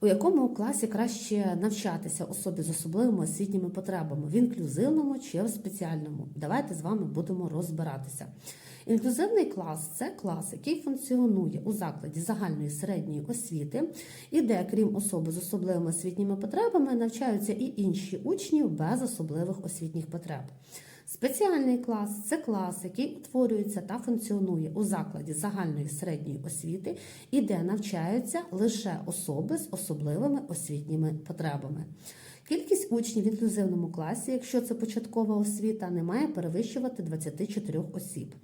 У якому класі краще навчатися особі з особливими освітніми потребами в інклюзивному чи в спеціальному? Давайте з вами будемо розбиратися. Інклюзивний клас це клас, який функціонує у закладі загальної середньої освіти, і де, крім особи з особливими освітніми потребами, навчаються і інші учні без особливих освітніх потреб. Спеціальний клас це клас, який утворюється та функціонує у закладі загальної середньої освіти і де навчаються лише особи з особливими освітніми потребами. Кількість учнів в інклюзивному класі, якщо це початкова освіта, не має перевищувати 24 осіб.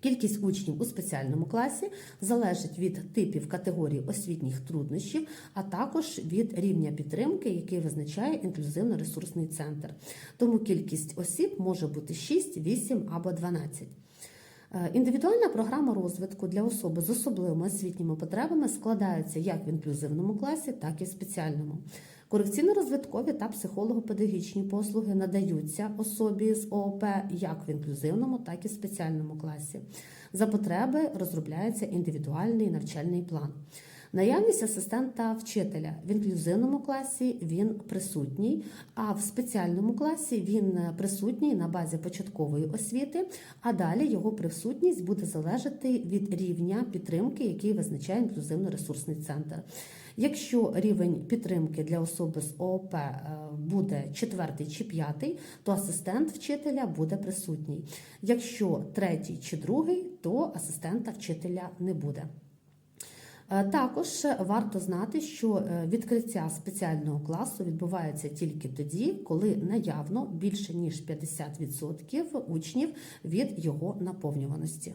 Кількість учнів у спеціальному класі залежить від типів категорій освітніх труднощів, а також від рівня підтримки, який визначає інклюзивно-ресурсний центр. Тому кількість осіб може бути 6, 8 або 12. Е, Індивідуальна програма розвитку для особи з особливими освітніми потребами складається як в інклюзивному класі, так і в спеціальному. Корекційно-розвиткові та психолого-педагогічні послуги надаються особі з ООП як в інклюзивному, так і в спеціальному класі. За потреби розробляється індивідуальний навчальний план. Наявність асистента вчителя в інклюзивному класі він присутній, а в спеціальному класі він присутній на базі початкової освіти, а далі його присутність буде залежати від рівня підтримки, який визначає інклюзивно-ресурсний центр. Якщо рівень підтримки для особи з ООП е, буде четвертий чи п'ятий, то асистент вчителя буде присутній. Якщо третій чи другий, то асистента вчителя не буде. Е, Також варто знати, що е, відкриття спеціального класу відбувається тільки тоді, коли наявно більше ніж 50% учнів від його наповнюваності.